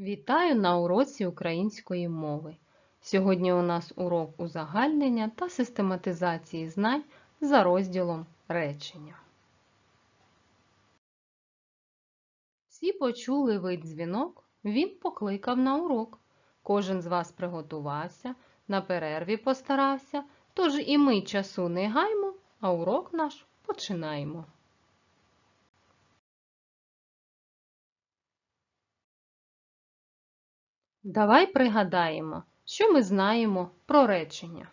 Вітаю на уроці української мови. Сьогодні у нас урок узагальнення та систематизації знань за розділом речення. Всі почули вид дзвінок, він покликав на урок. Кожен з вас приготувався, на перерві постарався, тож і ми часу не гаймо, а урок наш починаємо. Давай пригадаємо, що ми знаємо про речення.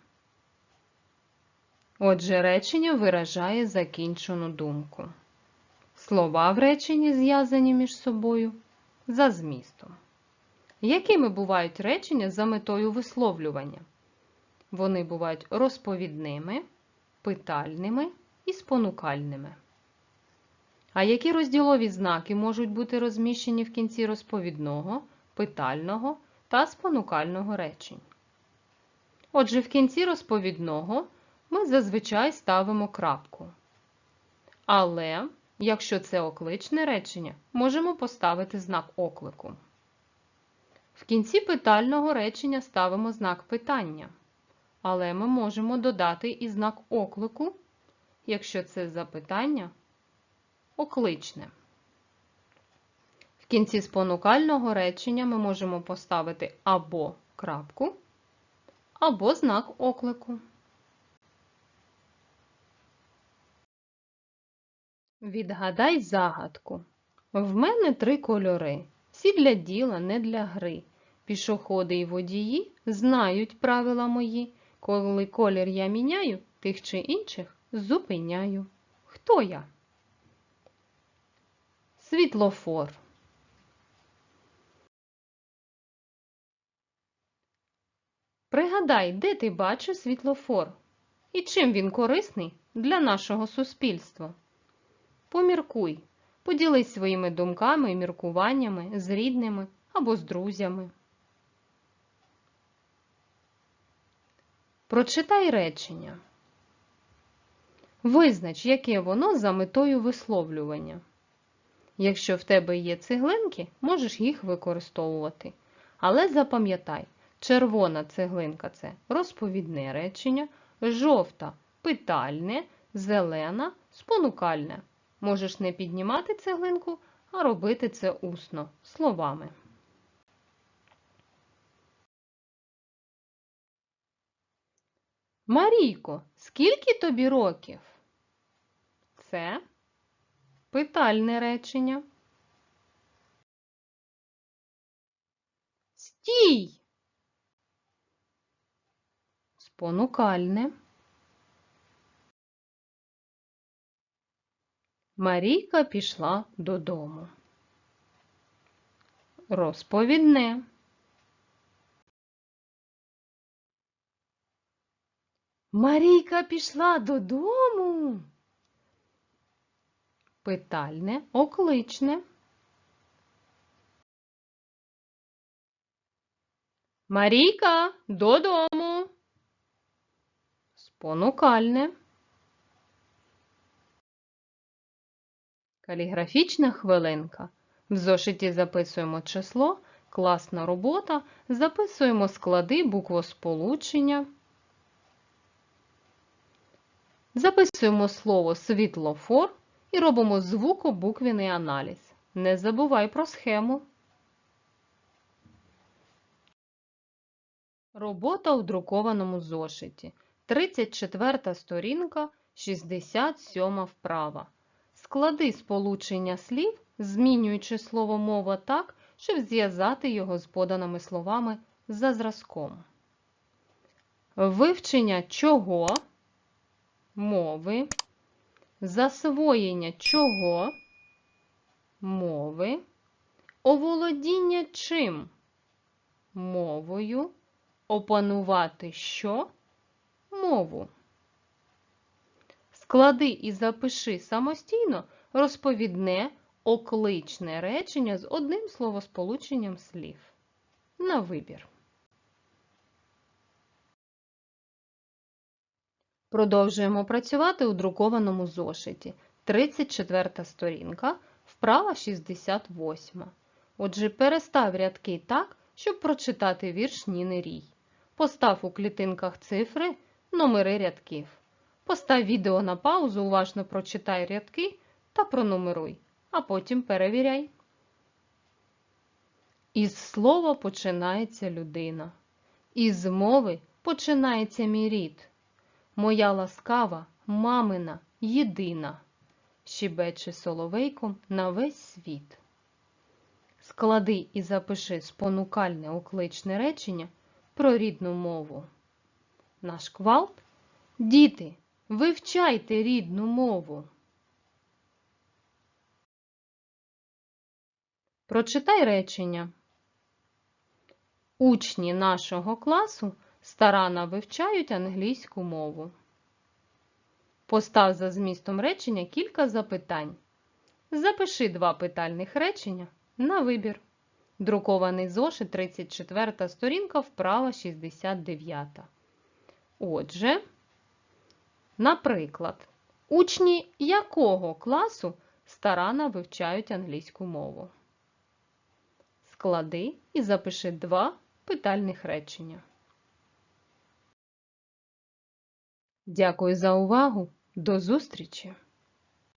Отже, речення виражає закінчену думку. Слова в реченні зв'язані між собою за змістом. Якими бувають речення за метою висловлювання? Вони бувають розповідними, питальними і спонукальними. А які розділові знаки можуть бути розміщені в кінці розповідного, питального та спонукального речень? Отже, в кінці розповідного ми зазвичай ставимо крапку. Але, якщо це окличне речення, можемо поставити знак оклику. В кінці питального речення ставимо знак питання. Але ми можемо додати і знак оклику, якщо це запитання окличне. Кінці спонукального речення ми можемо поставити або крапку, або знак оклику. Відгадай загадку. В мене три кольори. Всі для діла, не для гри. Пішоходи і водії знають правила мої. Коли колір я міняю, тих чи інших зупиняю. Хто я? Світлофор. Пригадай, де ти бачиш світлофор і чим він корисний для нашого суспільства. Поміркуй, поділись своїми думками і міркуваннями з рідними або з друзями. Прочитай речення. Визнач, яке воно за метою висловлювання. Якщо в тебе є цеглинки, можеш їх використовувати. Але запам'ятай, червона цеглинка це розповідне речення, жовта питальне, зелена спонукальне. Можеш не піднімати цеглинку, а робити це усно, словами. Марійко, скільки тобі років? Це питальне речення. Стій! Спонукальне. Марійка пішла додому. Розповідне. Марійка пішла додому. Питальне, окличне. Марійка додому. Спонукальне. Каліграфічна хвилинка. В зошиті записуємо число, класна робота, записуємо склади буквосполучення. Записуємо слово світлофор і робимо звукобуквений аналіз. Не забувай про схему. Робота у друкованому зошиті. 34 сторінка, 67 вправа. Склади сполучення слів, змінюючи слово мова так, щоб зв'язати його з поданими словами за зразком. Вивчення чого мови, засвоєння чого мови, оволодіння чим? Мовою, опанувати що мову. Склади і запиши самостійно розповідне окличне речення з одним словосполученням слів. На вибір. Продовжуємо працювати у друкованому зошиті. 34 сторінка, вправа 68. Отже, перестав рядки так, щоб прочитати вірш Ніни Рій. Постав у клітинках цифри, номери рядків. Постав відео на паузу, уважно прочитай рядки та пронумеруй, а потім перевіряй. Із слова починається людина. Із мови починається мій рід. Моя ласкава, мамина, єдина, щебече соловейком на весь світ. Склади і запиши спонукальне окличне речення про рідну мову. Наш квалт Діти, вивчайте рідну мову. Прочитай речення. Учні нашого класу старанно вивчають англійську мову. Постав за змістом речення кілька запитань. Запиши два питальних речення на вибір. Друкований зошит 34 сторінка, вправа 69. Отже, наприклад, учні якого класу старанно вивчають англійську мову? Склади і запиши два питальних речення. Дякую за увагу. До зустрічі!